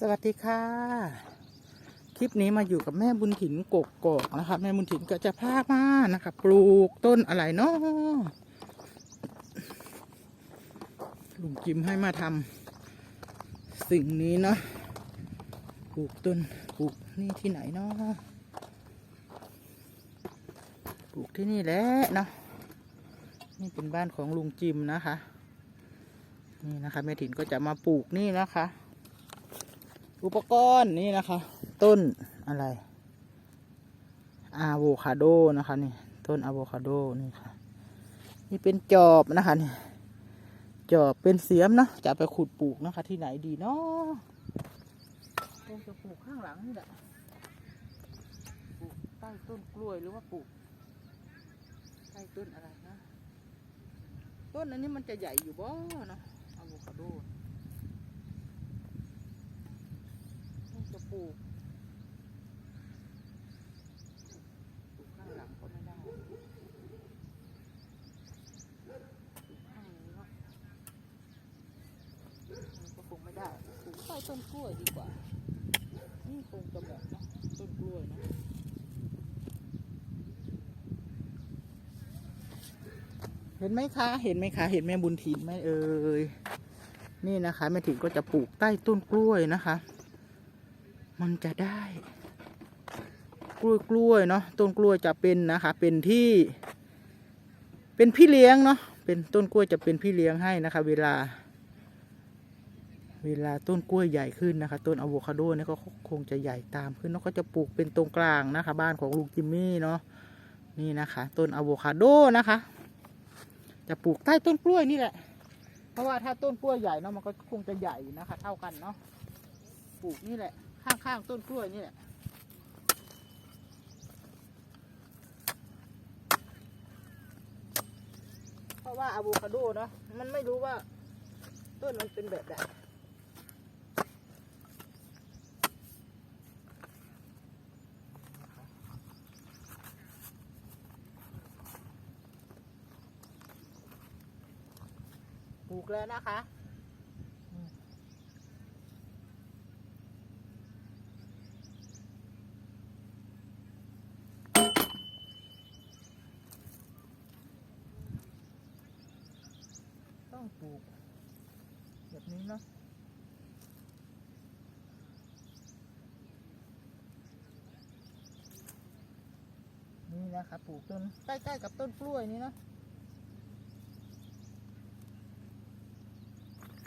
สวัสดีค่ะ คลิปนี้มาอยู่กับแม่บุญถิ่นกกกอกนะคะแม่บุญถิ่นก็จะพามานะคะปลูกต้นอะไรเนาะลุงจิมให้มาทำสิ่งนี้เนาะปลูกต้นปลูกนี่ที่ไหนเนาะปลูกที่นี่แหละเนาะนี่เป็นบ้านของลุงจิมนะคะ นี่นะคะแม่ถิ่นก็จะมาปลูกนี่นะคะ อุปกรณ์นี่นะคะ ต้นอะไรอะโวคาโดนะคะนี่ต้นอะโวคาโดนี่ค่ะ นี่เป็นจอบนะคะนี่จอบเป็นเสียมเนาะจะไปขุดปลูกนะคะ ที่ไหนดีเนาะคงจะปลูกข้างหลังนี่แหละปลูกใต้ต้นกล้วยหรือว่าปลูกใต้ต้นอะไรนะต้นอันนี้มันจะใหญ่อยู่บ่เนาะอะโวคาโด ปลูกปูกข้างหลังก็ไม่ได้ปลูกข้างนี้เนาะมันก็คงไม่ได้ปลูกใต้ต้นกล้วยดีกว่า นี่คงจะเหมาะนะต้นกล้วยนะเห็นไหมคะ เห็นไหมคะ เห็นแม่บุญถิ่นไหมเอ่ย นี่นะคะแม่ถิ่นก็จะปลูกใต้ต้นกล้วยนะคะ มันจะได้ กล้วยกล้วยเนาะต้นกล้วยจะเป็นนะคะเป็นที่ เป็นพี่เลี้ยงเนาะเป็นต้นกล้วยจะเป็นพี่เลี้ยงให้นะคะ เวลา เวลาต้นกล้วยใหญ่ขึ้นนะคะ ต้นอะโวคาโดเนี่ยก็คงจะใหญ่ตามขึ้นแล้วก็จะปลูกเป็นตรงกลางนะคะ บ้านของลุงจิมมี่เนาะนี่นะคะ ต้นอะโวคาโดนะคะ จะปลูกใต้ต้นกล้วยนี่แหละ เพราะว่าถ้าต้นกล้วยใหญ่เนาะมันก็คงจะใหญ่นะคะ เท่ากันเนาะปลูกนี่แหละ ข้างๆต้นกล้วยนี่แหละเพราะว่าอะโวคาโดเนาะมันไม่รู้ว่า ต้นมันเป็นแบบไหนปลูกแล้วนะคะ ต้องปลูก แบบนี้เนาะนี่นะคะปลูกต้นใกล้ๆกับต้นกล้วยนี่นะ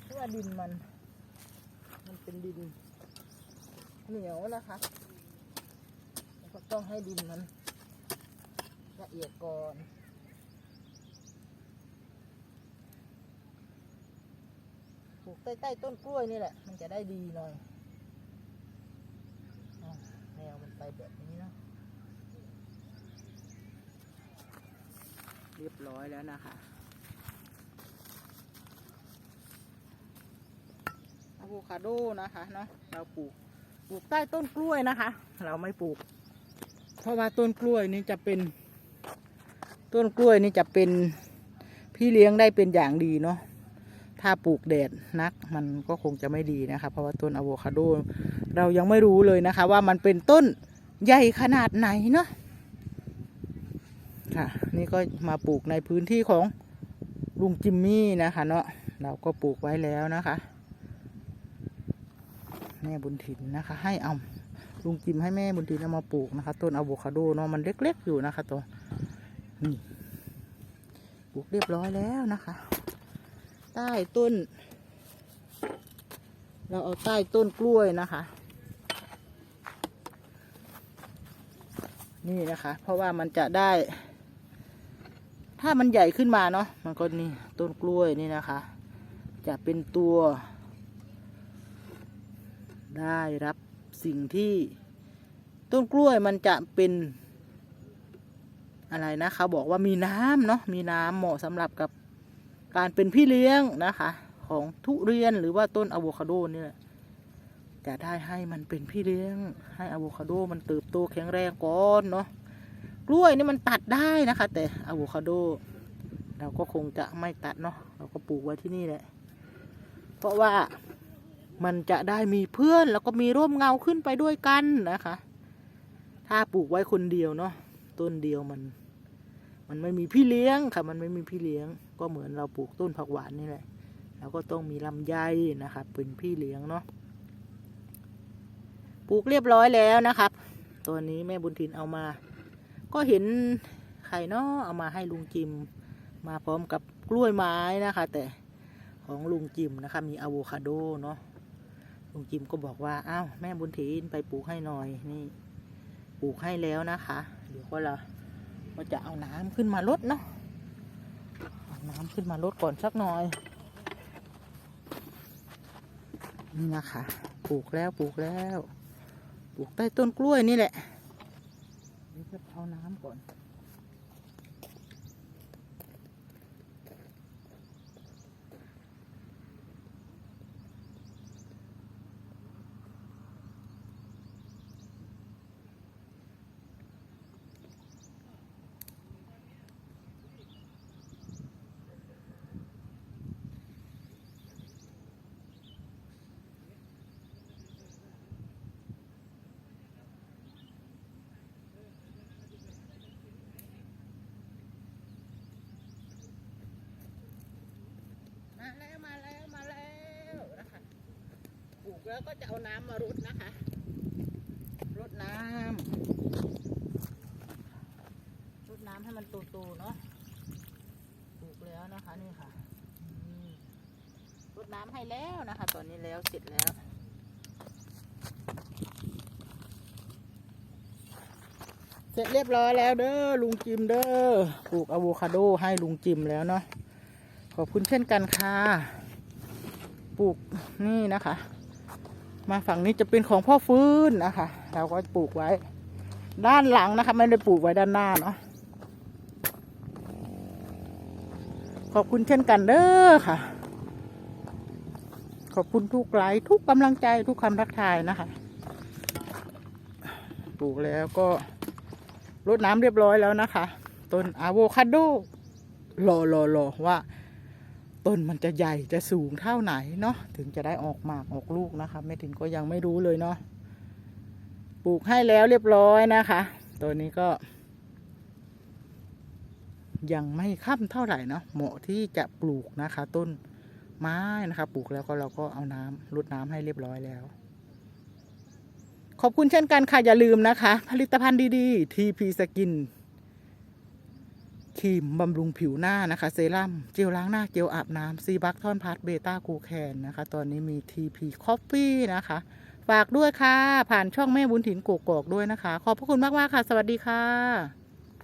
เพราะว่าดินมัน มันเป็นดิน เหนียวนะคะก็ต้องให้ดินมันละเอียดก่อน ลูกใต้ๆต้นกล้วยนี่แหละ มันจะได้ดีหน่อยอแนวมันไปแบบนี้เนาะเรียบร้อยแล้วนะคะอะโวคาโดนะคะเนาะเราปลูกปลูกใต้ต้นกล้วยนะคะ เราไม่ปลูก เพราะว่าต้นกล้วยนี่จะเป็น ต้นกล้วยนี่จะเป็นพี่เลี้ยงได้เป็นอย่างดีเนาะ ถ้าปลูกแดดนักมันก็คงจะไม่ดีนะคะ เพราะว่าต้นอะโวคาโดเรายังไม่รู้เลยนะคะ ว่ามันเป็นต้นใหญ่ขนาดไหนเนาะค่ะ นี่ก็มาปลูกในพื้นที่ของลุงจิมมี่นะคะเนาะเราก็ปลูกไว้แล้วนะคะแม่บุญถิ่นนะคะ ให้เอาลุงจิมให้แม่บุญถิ่นเอามาปลูกนะคะ ต้นอะโวคาโดเนาะมันเล็กๆอยู่นะคะตัวนี่ปลูกเรียบร้อยแล้วนะคะ ใต้ต้น เราเอาใต้ต้นกล้วยนะคะ นี่นะคะ เพราะว่ามันจะได้ ถ้ามันใหญ่ขึ้นมาเนาะมันก็นี่ต้นกล้วยนี่นะคะ จะเป็นตัว ได้รับสิ่งที่ต้นกล้วยมันจะเป็นอะไรนะเขาบอกว่ามีน้ำเนาะมีน้ำเหมาะสำหรับกับ การเป็นพี่เลี้ยงนะคะ ของทุเรียนหรือว่าต้นอะโวคาโดนี่แหละจะได้ให้มันเป็นพี่เลี้ยง ให้อะโวคาโดมันเติบโตแข็งแรงก่อนเนาะกล้วยนี่มันตัดได้นะคะ แต่อะโวคาโดเราก็คงจะไม่ตัดเนาะเราก็ปลูกไว้ที่นี่แหละ เพราะว่ามันจะได้มีเพื่อนแล้วก็มีร่มเงาขึ้นไปด้วยกันนะคะ ถ้าปลูกไว้คนเดียวเนาะต้นเดียวมัน มันไม่มีพี่เลี้ยงค่ะ มันไม่มีพี่เลี้ยง ก็เหมือนเราปลูกต้นผักหวานนี่แหละเราก็ต้องมีลำไยนะคะเป็นพี่เลี้ยงเนาะปลูกเรียบร้อยแล้วนะครับตัวนี้แม่บุญถินเอามา ก็เห็นไข่เนาะเอามาให้ลุงจิม มาพร้อมกับกล้วยไม้นะคะ แต่ของลุงจิมนะคะ มีอะโวคาโดเนาะลุงจิมก็บอกว่าอ้าวแม่บุญถินไปปลูกให้หน่อยนี่ ปลูกให้แล้วนะคะ เดี๋ยวก็เราก็จะเอาน้ำขึ้นมาลดเนาะ น้ำขึ้นมาลดก่อนสักหน่อย นี่นะคะปลูกแล้วปลูกแล้ว ปลูกใต้ต้นกล้วยนี่แหละเดี๋ยวจะเอาน้ำก่อน มาแล้วมาแล้วมาแล้วนะคะปลูก แล้วก็จะเอาน้ำมารดนะคะ รดน้ำรดน้ำให้มันโตๆเนาะปลูกแล้วนะคะนี่ค่ะอืมรดน้ำให้แล้วนะคะ ตอนนี้แล้วเสร็จแล้วเสร็จเรียบร้อยแล้วเด้อลุงจิมเด้อปลูกอะโวคาโดให้ลุงจิมแล้วเนาะขอบคุณเช่นกันค่ะ ปลูกนี่นะคะ มาฝั่งนี้จะเป็นของพ่อฟื้นนะคะ เราก็ปลูกไว้ ด้านหลังนะคะ ไม่ได้ปลูกไว้ด้านหน้าเนาะขอบคุณเช่นกันเด้อค่ะ ขอบคุณทุกไลค์ทุกกำลังใจทุกคำทักทายนะคะ ปลูกแล้วก็รดน้ำเรียบร้อยแล้วนะคะ ต้นอะโวคาโดรอรอรอว่า ต้นมันจะใหญ่จะสูงเท่าไหนเนาะถึงจะได้ออกหมากออกลูกนะคะไม่ถึงก็ยังไม่รู้เลยเนาะปลูกให้แล้วเรียบร้อยนะคะ ตัวนี้ก็ ยังไม่ค่ำเท่าไหร่เนาะเหมาะที่จะปลูกนะคะ ต้นไม้นะคะ ปลูกแล้วก็เราก็เอาน้ำรดน้ำให้เรียบร้อยแล้ว ขอบคุณเช่นกันค่ะอย่าลืมนะคะ ผลิตภัณฑ์ดีๆ TP Skin ครีมบำรุงผิวหน้านะคะ เซรั่มเจลล้างหน้าเจลอาบน้ำซีบัคทอนพาร์ทเบต้ากูแคนนะคะ ตอนนี้มี TP Coffee นะคะ ฝากด้วยค่ะ ผ่านช่องแม่บุญถิ่นกกอกด้วยนะคะ ขอบพระคุณมาก ๆ ค่ะ สวัสดีค่ะ